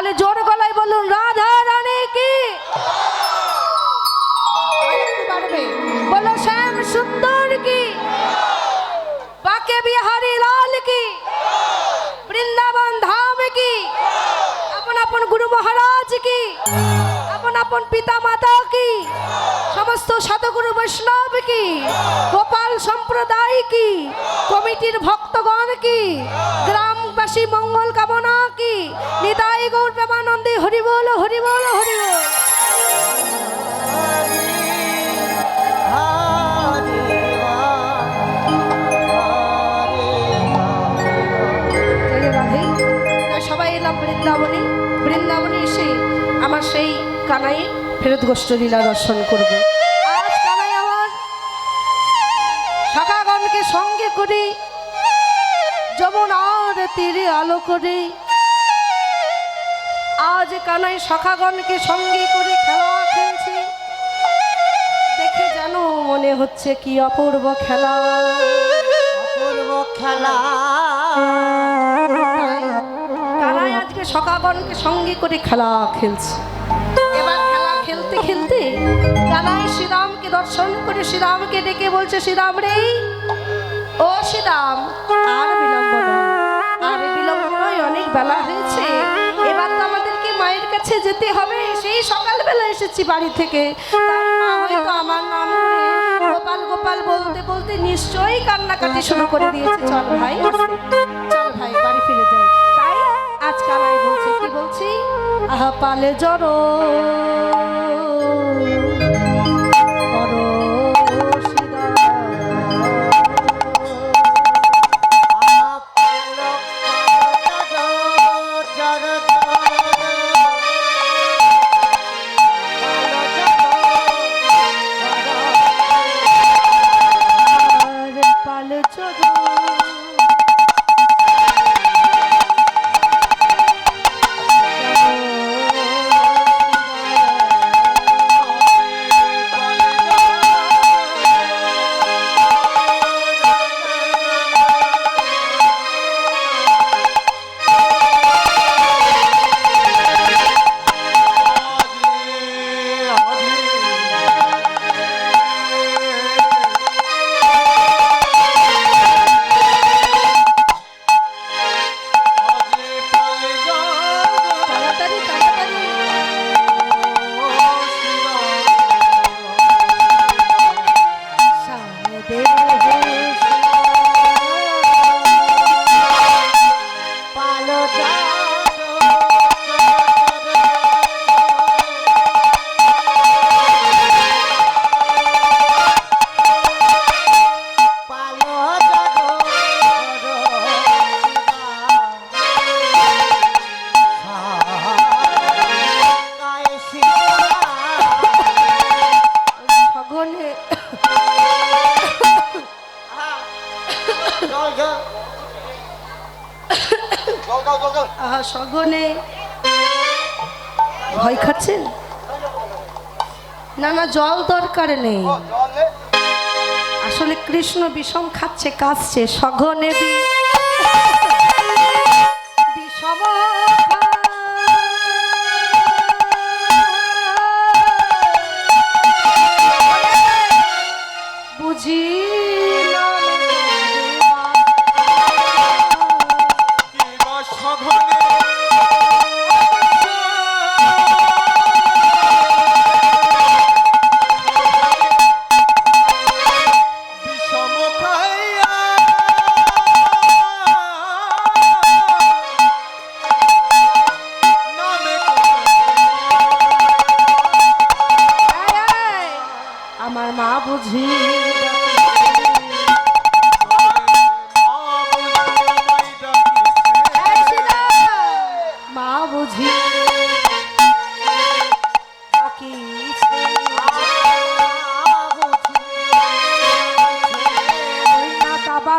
তাহলে জোর গলায় বলুন, রাধা রানী কি। বলো, শ্যাম সুন্দর কি? বাকে বিহারি লাল কি? বৃন্দাবন ধাম কি? আপন আপন গুরু মহারাজ কি? আপন আপন পিতা মাতা কি? সমস্ত শতগুরু বৈষ্ণব কি? গোপাল সম্প্রদায় কি? কমিটির ভক্তগণ কি? গ্রামবাসী মঙ্গল কামনা কি? নিতাই গৌর প্রেমানন্দী হরিবল হরিবল হরিবল। জয় রাধে। তাই সবাই এলাম বৃন্দাবনে। বৃন্দাবনে এসে আমার সেই কানাই ফেরত গোষ্ঠ লীলা দর্শন করবে। আজ কানাই আমার শাখাগণকে সঙ্গে করে যমুনার তীরে আলো করে আজ কানাই শাখাগণকে সঙ্গে করে খেলা খেলছে। দেখে যেন মনে হচ্ছে কি অপূর্ব খেলা। অপূর্ব খেলা। তারাই আজকে সকাগণকে সঙ্গে করে খেলা খেলছে। এবার খেলা খেলতে খেলতে কানাই শ্রীরামকে দর্শন করে শ্রীরামকে ডেকে বলছে শ্রীরাম রে ও শ্রীরাম আর বিলম্ব আর বিলম্ব অনেক বেলা হয়েছে। কাছে যেতে হবে। সেই সকালবেলা এসেছি বাড়ি থেকে। আমার নাম গোপাল গোপাল বলতে বলতে নিশ্চয়ই কান্নাকাটি শুরু করে দিয়েছে। চল ভাই চল ভাই, বাড়ি ফিরে যাই। আজকাল আমি বলছি, কি বলছি? আহা, পালে জড়। দরকার নেই। আসলে কৃষ্ণ বিষম খাচ্ছে কাঁদছে সঘনে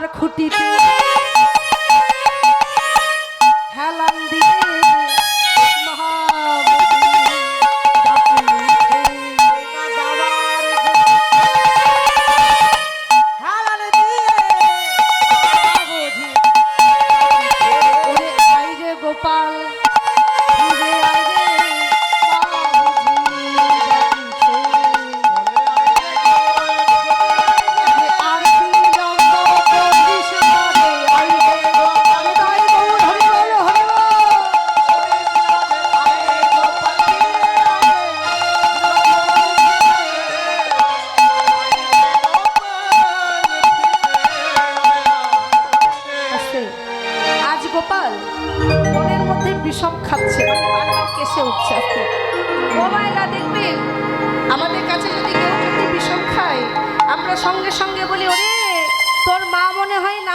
দাবার খুঁটিতে।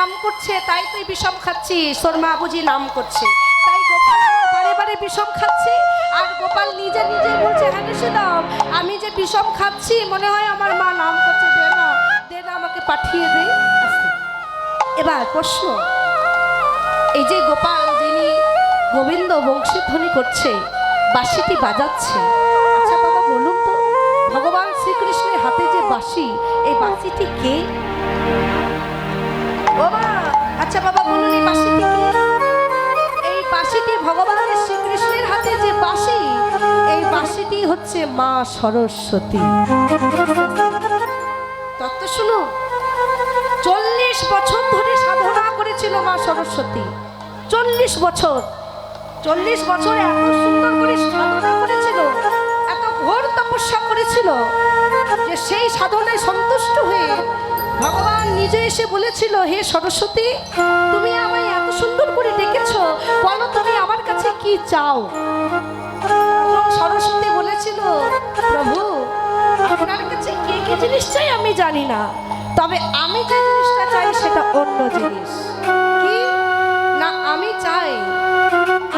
নাম করছে, তাই তুই বিষম খাচ্ছিস। তোর মা বুঝি নাম করছে। তাই গোপাল বারে বারে বিষম খাচ্ছি, আর গোপাল নিজে নিজে বলছে হ্যাঁ দাও আমি যে বিষম খাচ্ছি, মনে হয় আমার মা নাম করছে, দে না দে না, আমাকে পাঠিয়ে দে। এবার প্রশ্ন, এই যে গোপাল যিনি গোবিন্দ বংশীধ্বনি করছে, বাঁশিটি বাজাচ্ছে আচ্ছা বাবা বলুন তো, ভগবান শ্রীকৃষ্ণের হাতে যে বাঁশি, এই বাঁশিটি কে? ও আচ্ছা বাবা, বলুন এই বাঁশিটি এই বাঁশিটি ভগবান শ্রীকৃষ্ণের হাতে যে বাঁশি, এই বাঁশিটি হচ্ছে মা সরস্বতী। তত্ত্ব শুনো। চল্লিশ বছর ধরে সাধনা করেছিল মা সরস্বতী। চল্লিশ বছর। চল্লিশ বছর এত সুন্দর করে সাধনা করেছিল, এত ঘোর তপস্যা করেছিল, যে সেই সাধনায় সন্তুষ্ট হয়ে ভগবান নিজে এসে বলেছিল, হে সরস্বতী, তুমি আমায় এত সুন্দর করে ডেকেছো, বলো তুমি আমার কাছে কি চাও? সরস্বতী বলেছিল, প্রভু, আপনার কাছে কে কি জিনিস চাই আমি জানি না, তবে আমি যে জিনিসটা চাই সেটা অন্য জিনিস। কি? না, আমি চাই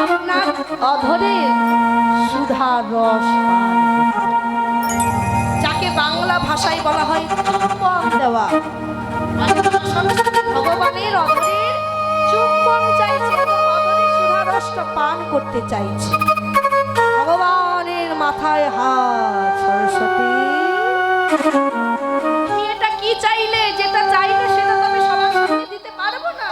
আপনার অধরে সুধা রস পান। বাংলা ভাষায় বলা হয় চুম্বন দেওয়া। ভগবানের চুম্বন চাইছে এবং অধরে সুধা রসটা পান করতে চাইছে। ভগবানের মাথায় হাত, সরস্বতী। তুমি এটা কি চাইলে? যেটা চাইলে সেটা তো আমি সবার সামনে দিতে পারব না।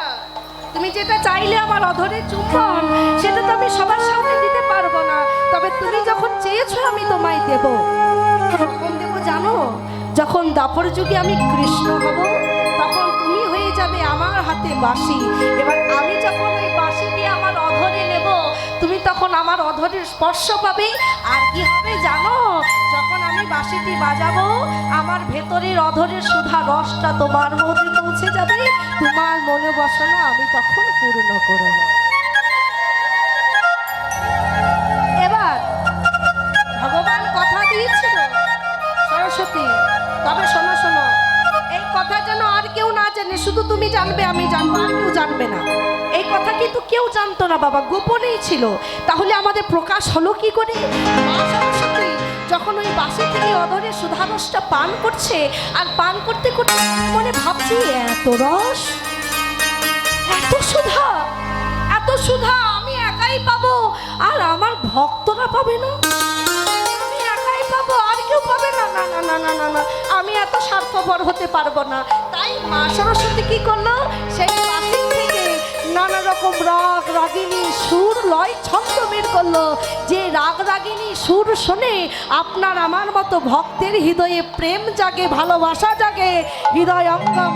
তুমি যেটা চাইলে আমার অধরে চুম্বন, সেটা তো আমি সবার সামনে দিতে পারব না। তবে তুমি যখন চেয়েছো আমি তোমায় দেব। কখন দেব জানো, যখন দাপর যুগে আমি কৃষ্ণ হব, তখন তুমি হয়ে যাবে আমার হাতে বাঁশি। এবার আমি যখন ওই বাঁশিটি আমার অধরে নেব, তুমি তখন আমার অধরের স্পর্শ পাবে। আর কি হবে জানো, যখন আমি বাসিটি বাজাবো, আমার ভেতরের অধরের সুধা রসটা তোমার মধ্যে পৌঁছে যাবে। তোমার মনে বসানো আমি তখন পূর্ণ করব। তবে শোনো শোনো। এই কথা যেন আর কেউ না জানে, শুধু তুমি জানবে, আমি জানব, আর কেউ জানবে না। এই কথা কিন্তু কেউ জানতো না, বাবা, গোপনেই ছিল। তাহলে আমাদের প্রকাশ হলো কি করে? যখন ওই বাসে থেকে অধরে সুধারসটা পান করছে, আর পান করতে করতে মনে ভাবছি, এত রস, এত সুধা এত সুধা, আমি একাই পাবো, আর আমার ভক্তরা পাবে না? কেউ পাবে না না না না না না না। আমি এত স্বার্থপর হতে পারব না। তাই মা সরস্বতী কি করল? সেই বাসিক থেকে নানা রকম রাগ, রাগিনী, সুর, লয়, ছন্দ বের করল। যে রাগ, রাগিনী, সুর শুনে আপনার আমার মতো ভক্তের হৃদয়ে প্রেম জাগে, ভালোবাসা জাগে, হৃদয় অঙ্গম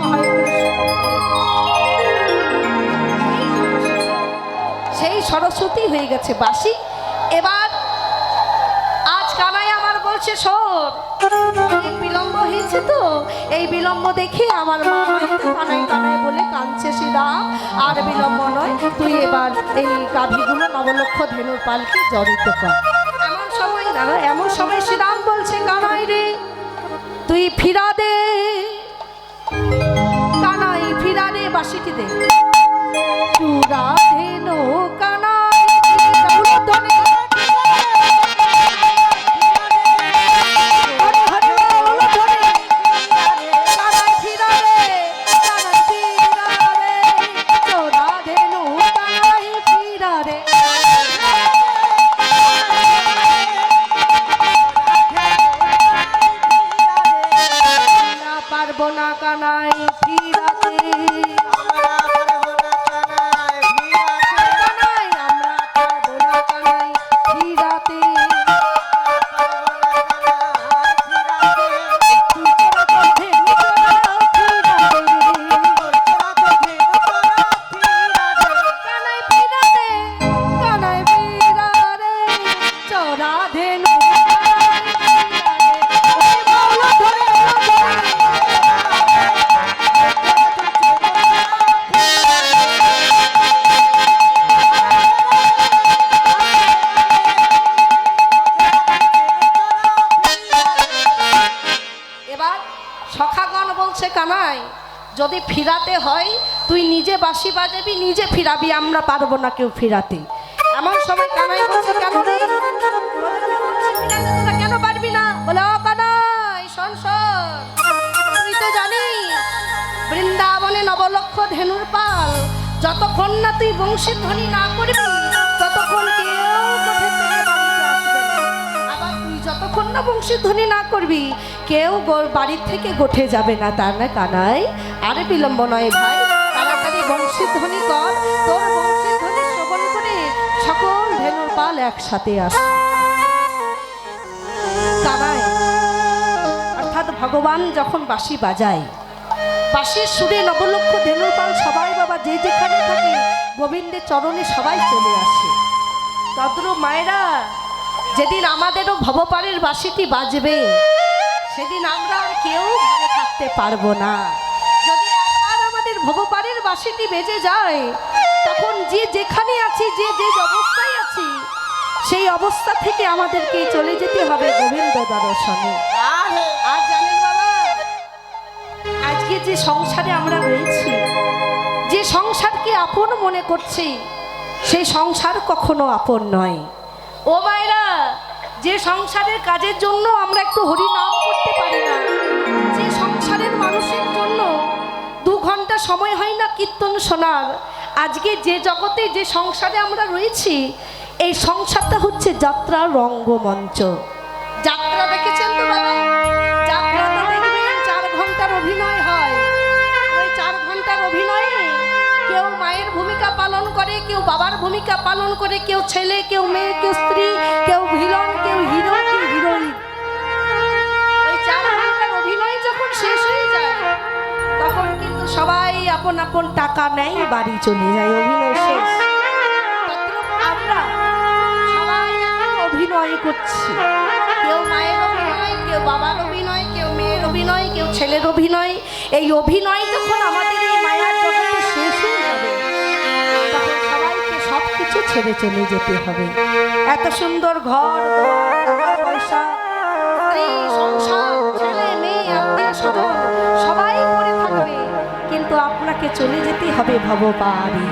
সেই সরস্বতী হয়ে গেছে বাসি। এবার শোন অনেক বিলম্ব হয়েছে তো? এই বিলম্ব দেখে আমার মা হয়তো বলে কাঁদছে শ্রীরাম আর বিলম্ব নয়, তুই এবার এই গাভীগুলো নবলক্ষ ধেনুর পালকে জড়িত কর। এমন সময় এমন সময় শ্রীরাম বলছে, কানাই রে, তুই ফিরা দে। কানাই ফিরা দে বাসিটি দে চূড়া ধেনু কানাই ফিরাতে হয়, তুই নিজে বাসি বাজাবি, নিজে ফিরাবি, আমরা পারব না কেউ ফিরাতে। এমন সময় কানাই বলছে, কেন কেন পারবি না? বলে, ও কানাই, শোন তুই তো জানিস, বৃন্দাবনে নবলক্ষ ধেনুর পাল, যতক্ষণ না তুই বংশীধ্বনি না করবি, ততক্ষণ আবার তুই যতক্ষণ না বংশীধ্বনি না করবি, কেউ বাড়ির থেকে গোঠে যাবে না। তার না কানাই আরে বিলম্ব নয় ভাই, তাড়াতাড়ি বংশীধ্বনি কর, তোর বংশীধ্বনি শ্রবণ করে সকল ধেনুর পাল একসাথে আসে। কানাই অর্থাৎ ভগবান যখন বাঁশি বাজায়, বাঁশির সুরে নবলক্ষ ধেনুপাল সবাই বাবা যে যেখানে থাকে, গোবিন্দের চরণে সবাই চলে আসে। তদ্র মায়েরা, যেদিন আমাদেরও ভবপারের বাসিটি বাজবে, সেদিন আমরা আর কেউ ঘরে থাকতে পারব না। ভবপারের বাসিটি বেজে যায়, তখন যে যেখানে আছি, যে যে অবস্থায় আছি, সেই অবস্থা থেকে আমাদেরকে চলে যেতে হবে গোবিন্দ দর্শনে আর আজকে যে সংসারে আমরা রয়েছি, যে সংসারকে আপন মনে করছি, সেই সংসার কখনো আপন নয়। ও মায়েরা, যে সংসারের কাজের জন্য আমরা একটু হরি সময় হয় না কীর্তন শোনার। আজকে যে জগতে, যে সংসারে আমরা রয়েছি, এই সংসারটা হচ্ছে যাত্রা রঙ্গমঞ্চ। যাত্রা দেখেছেন তো বাবা? যাত্রাটা দেখবেন, চার ঘণ্টার অভিনয় হয়। ওই চার ঘণ্টার অভিনয়ে কেউ মায়ের ভূমিকা পালন করে, কেউ বাবার ভূমিকা পালন করে, কেউ ছেলে, কেউ মেয়ে, কেউ স্ত্রী, কেউ ভিলন, কেউ হিরো। সবাই আপন আপন টাকা নেয়, বাড়ি চলে যায়, অভিনয় শেষ। আমরা সবাই অভিনয় করছি। কেউ মায়ের অভিনয়, কেউ বাবার অভিনয়, কেউ মেয়ের অভিনয়, কেউ ছেলের অভিনয়। এই অভিনয় যখন আমাদের এই মায়ার জগতে শেষ হয়ে যাবে সবাইকে সব কিছু ছেড়ে চলে যেতে হবে। এত সুন্দর ঘর পয়সা সংসার, ছেলে, মেয়ে, আত্মীয় স্বজন। কিন্তু আপনাকে চলে যেতে হবে ভগবানে।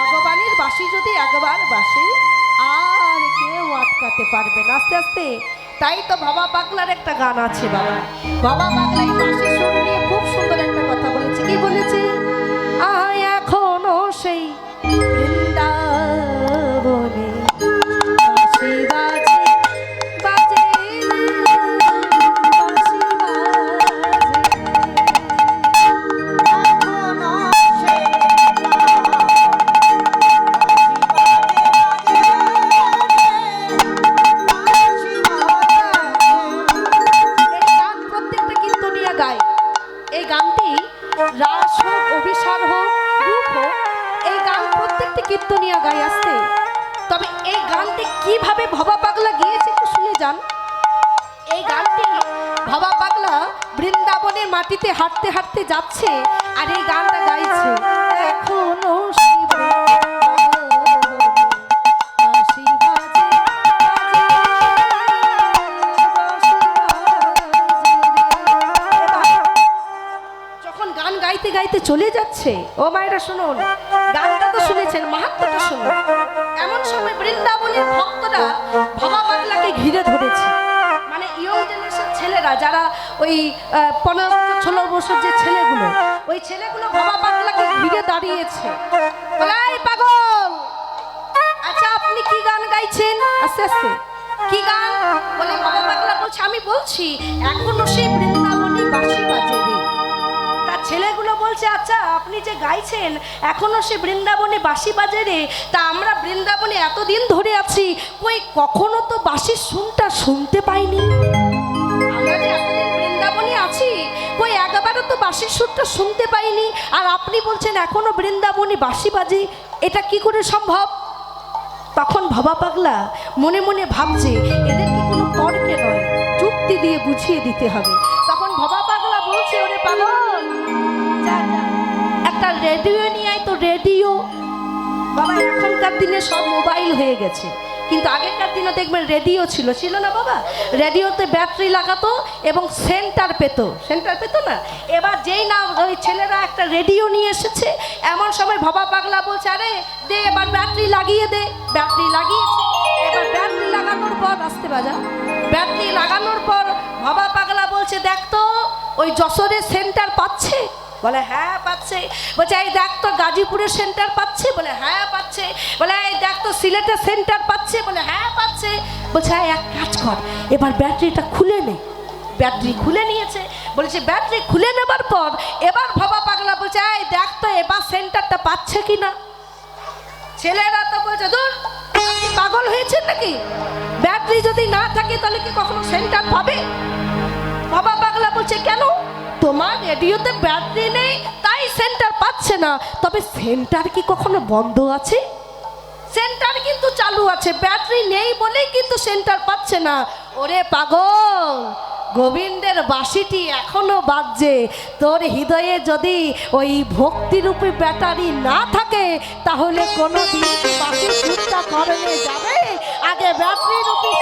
ভগবানের বাসি যদি একবার বাসে আর কেউ আটকাতে পারবে না। আস্তে আস্তে। তাই তো বাবা পাগলার একটা গান আছে বাবা। বাবা পাগলাই বাসি সুর বৃন্দাবনের ভক্তরা ভবা পাগলাকে ঘিরে ধরেছে। মানে ইয়ং জেনারেশন ছেলেরা যারা ওই পনেরো ষোলো বছর যে ছেলেগুলো ওই ছেলেগুলো ভবা পাগলাকে ঘিরে দাঁড়িয়েছে। বলে, "এই পাগল! আচ্ছা আপনি কি গান গাইছেন? আস্তে আস্তে কি গান? বলে বাবা পাগলা বলছে আমি বলছি এখনও সেই বৃন্দাবনী বাঁশি বাজে। ছেলেগুলো বলছে আচ্ছা আপনি যে গাইছেন, এখনও সে বৃন্দাবনে বাঁশি বাজে রে তা আমরা বৃন্দাবনে এতদিন ধরে আছি, কই কখনো তো বাঁশির শুনটা শুনতে পাইনি? আমরা বৃন্দাবনে আছি, কই একবারও তো বাঁশির সুরটা শুনতে পাইনি, আর আপনি বলছেন এখনও বৃন্দাবনে বাঁশি বাজে, এটা কি করে সম্ভব? তখন ভবা পাগলা মনে মনে ভাবছে, এদের কি কোনো তর্কে নয়, যুক্তি দিয়ে বুঝিয়ে দিতে হবে। তখন ভবা পাগলা বলছে, ওরে পাগল রেডিও নিয়ে আয় তো রেডিও। বাবা, এখনকার দিনে সব মোবাইল হয়ে গেছে। কিন্তু আগেকার দিনে দেখবেন রেডিও ছিল। ছিল না বাবা? রেডিওতে ব্যাটারি লাগাতো এবং সেন্টার পেত। সেন্টার পেত না? এবার যেই না ওই ছেলেরা একটা রেডিও নিয়ে এসেছে। এমন সময় ভবা পাগলা বলছে, আরে, দে, এবার ব্যাটারি লাগিয়ে দে। ব্যাটারি লাগিয়েছে। এবার ব্যাটারি লাগানোর পর, আসতে বাজা ব্যাটারি লাগানোর পর ভবা পাগলা বলছে, দেখ তো, ওই যশোরের সেন্টার পাচ্ছে। বলে হ্যাঁ পাচ্ছে। বলছে, এই দেখ তো গাজীপুরের সেন্টার পাচ্ছে। বলে হ্যাঁ পাচ্ছে। বলে, এই দেখ তো সিলেটের সেন্টার পাচ্ছে। বলে হ্যাঁ পাচ্ছে। বলছে এই এক কাজ কর, এবার ব্যাটারিটা খুলে নে। ব্যাটারি খুলে নিয়েছে। বলছে, ব্যাটারি খুলে নেবার পর এবার ভাবা পাগলা। বলছে, এই দেখ তো এবার সেন্টারটা পাচ্ছে কি না? ছেলেরা তো বলছে, দূর পাগল হয়েছে নাকি? ব্যাটারি যদি না থাকে তাহলে কি কখনো সেন্টার পাবে? বাবা পাগলা বলছে, কেন? তোমার রেডিওতে ব্যাটারি নেই, তাই সেন্টার পাচ্ছে না। তবে সেন্টার কি কখনো বন্ধ আছে? সেন্টার কিন্তু চালু আছে, ব্যাটারি নেই বলেই কিন্তু সেন্টার পাচ্ছে না। ওরে পাগল, গোবিন্দের বাঁশিটি এখনও বাজছে। তোর হৃদয়ে যদি ওই ভক্তিরূপী ব্যাটারি না থাকে, তাহলে কোনো দিন সুরটা করণে যাবে? আগে ব্যাটারি রূপী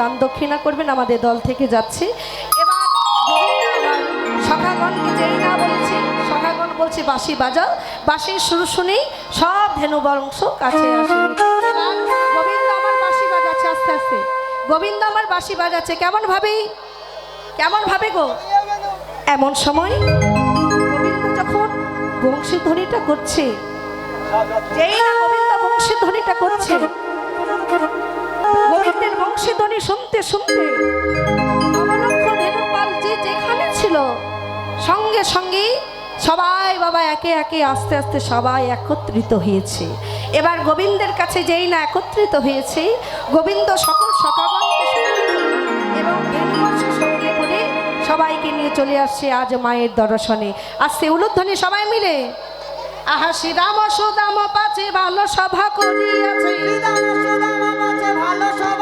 দান দক্ষিণা করবেন আমাদের দল থেকে যাচ্ছে। এবার যেই না বলছে, সখাগণ বলছে, বাঁশি বাজাও। বাঁশির শুরু শুনেই সব ধেনু বংশ কাছে গোবিন্দ আমার বাঁশি বাজাচ্ছে আস্তে আস্তে। বাঁশি বাজাচ্ছে। কেমন ভাবে? কেমন ভাবে গো? এমন সময় গোবিন্দ যখন বংশীধ্বনিটা করছে, যেই না গোবিন্দ বংশীধ্বনিটা করছে বংশীধ্বনি শুনতে শুনতে যেখানে ছিল, সঙ্গে সঙ্গে সবাই বাবা একে একে আস্তে আস্তে সবাই একত্রিত হয়েছে। এবার গোবিন্দের কাছে যেই না একত্রিত হয়েছে, গোবিন্দ সকল সকাগণকে এবং সবাইকে নিয়ে চলে আসছে আজ মায়ের দর্শনে। আসছে উলুধ্বনি সবাই মিলে আহা, শ্রীরাম সুদাম পাচে ভালো সভা করিয়াছে। সুদাম মাঝে ভালো সভা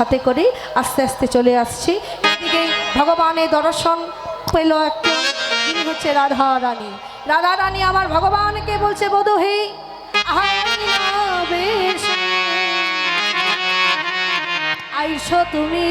সাথে করে আস্তে আস্তে চলে আসছি। এদিকে ভগবানের দর্শন পেল একটা। তিনি হচ্ছে রাধা রানী। রাধা রানী আমার ভগবানকে বলছে বোধহে আইসো তুমি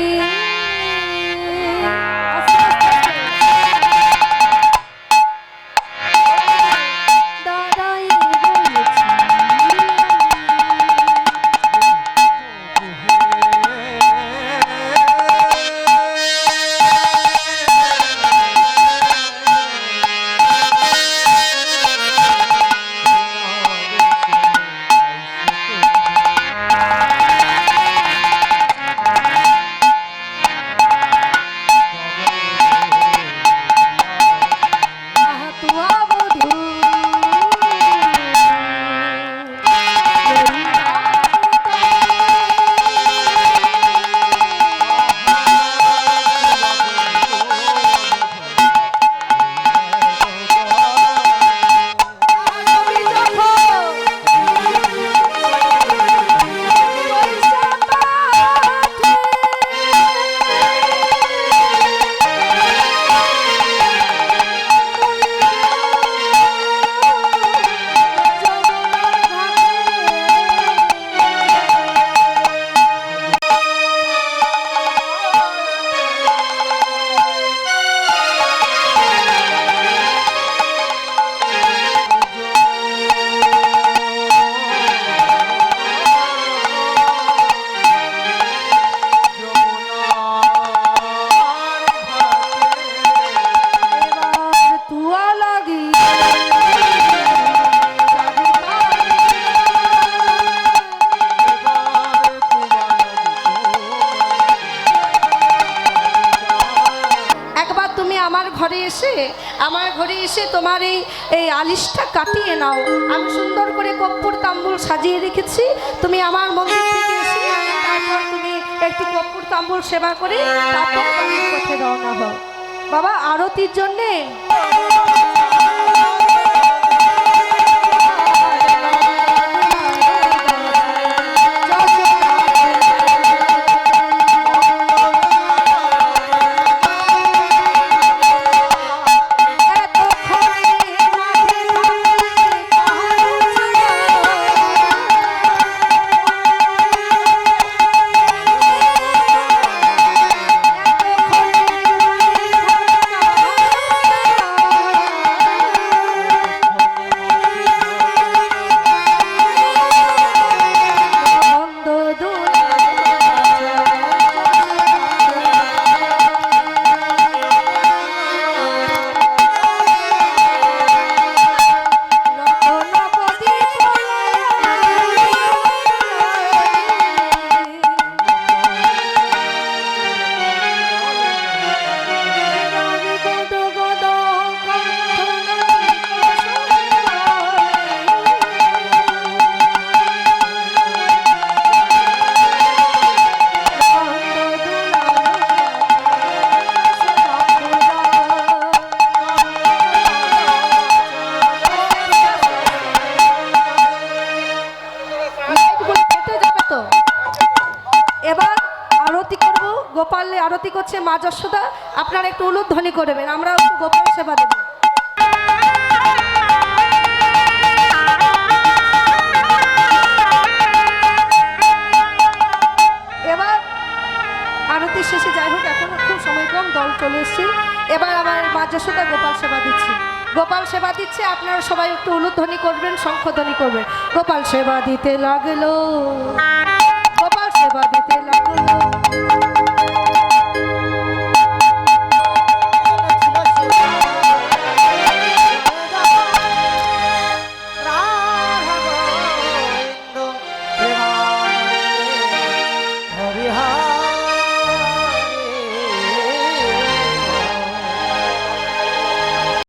এই আলিশটা কাটিয়ে নাও। আমি সুন্দর করে কপ্পর তাম্বুল সাজিয়ে রেখেছি। তুমি আমার মন্দির থেকে এসে তারপর তুমি একটি কপ্পুর তাম্বুল সেবা করে তারপর পথে রওনা হও। বাবা, আরতির জন্যে? চলে এসছি। এবার আমার মা যশোদা গোপাল সেবা দিচ্ছি। গোপাল সেবা দিচ্ছে, আপনারা সবাই একটু উলুধ্বনি করবেন, শঙ্খধ্বনি করবেন। গোপাল সেবা দিতে লাগল।